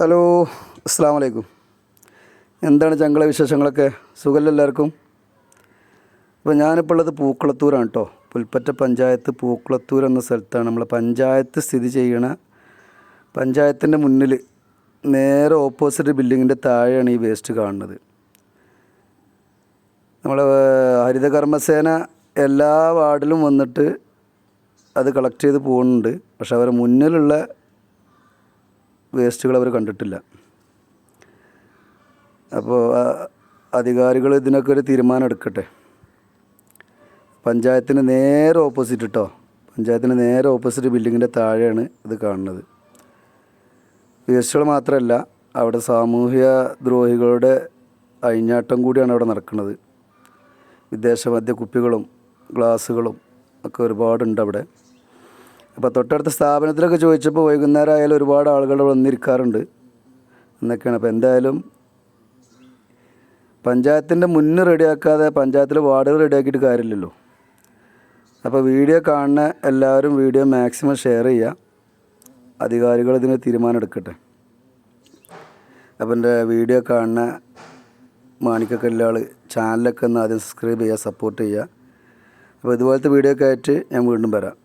Hello അസ്സാം വലൈക്കും എന്താണ് ചങ്കള വിശേഷങ്ങളൊക്കെ? സുഖമല്ല എല്ലാവർക്കും? അപ്പോൾ ഞാനിപ്പോൾ ഉള്ളത് പൂക്കുളത്തൂരാണ് കേട്ടോ പുൽപ്പറ്റ പഞ്ചായത്ത് പൂക്കുളത്തൂർ എന്ന സ്ഥലത്താണ് നമ്മൾ പഞ്ചായത്ത് സ്ഥിതി ചെയ്യണ പഞ്ചായത്തിന്റെ മുന്നിൽ നേരെ ഓപ്പോസിറ്റ് ബിൽഡിങ്ങിന്റെ താഴെയാണ് ഈ വേസ്റ്റ് കാണുന്നത്. നമ്മൾ ഹരിതകർമ്മസേന എല്ലാ വാർഡിലും വന്നിട്ട് അത് കളക്ട് ചെയ്ത് പോകുന്നുണ്ട് പക്ഷെ അവരുടെ മുന്നിലുള്ള വേസ്റ്റുകൾ അവർ കണ്ടിട്ടില്ല. അപ്പോൾ അധികാരികൾ ഇതിനൊക്കെ ഒരു തീരുമാനം എടുക്കട്ടെ. പഞ്ചായത്തിന് നേരെ ഓപ്പോസിറ്റ് കേട്ടോ പഞ്ചായത്തിന് നേരെ ഓപ്പോസിറ്റ് ബിൽഡിങ്ങിന്റെ താഴെയാണ് ഇത് കാണുന്നത്. വേസ്റ്റുകൾ മാത്രമല്ല അവിടെ സാമൂഹ്യ ദ്രോഹികളുടെ അഴിഞ്ഞാട്ടം കൂടിയാണ് അവിടെ നടക്കുന്നത്. വിദേശ മദ്യ കുപ്പികളും ഗ്ലാസ്സുകളും ഒക്കെ ഒരുപാടുണ്ട് അവിടെ. അപ്പോൾ തൊട്ടടുത്ത സ്ഥാപനത്തിലൊക്കെ ചോദിച്ചപ്പോൾ വൈകുന്നേരം ആയാലും ഒരുപാട് ആളുകൾ വന്നിരിക്കാറുണ്ട്. എന്നൊക്കെയാണ്. അപ്പോൾ എന്തായാലും പഞ്ചായത്തിന്റെ മുന്ന് റെഡിയാക്കാതെ പഞ്ചായത്തിലെ വാർഡുകൾ റെഡിയാക്കിയിട്ട് കാര്യമില്ലല്ലോ. അപ്പോൾ വീഡിയോ കാണുന്ന എല്ലാവരും വീഡിയോ മാക്സിമം ഷെയർ ചെയ്യുക. അധികാരികൾ ഇതിന് തീരുമാനം എടുക്കട്ടെ. അപ്പം എന്റെ വീഡിയോ കാണുന്ന മാണിക്കക്കല്ലാൾ ചാനലൊക്കെ ഒന്ന് ആദ്യം സബ്സ്ക്രൈബ് ചെയ്യുക സപ്പോർട്ട് ചെയ്യുക. അപ്പോൾ ഇതുപോലത്തെ വീഡിയോ ഒക്കെ ആയിട്ട് ഞാൻ വീണ്ടും വരാം.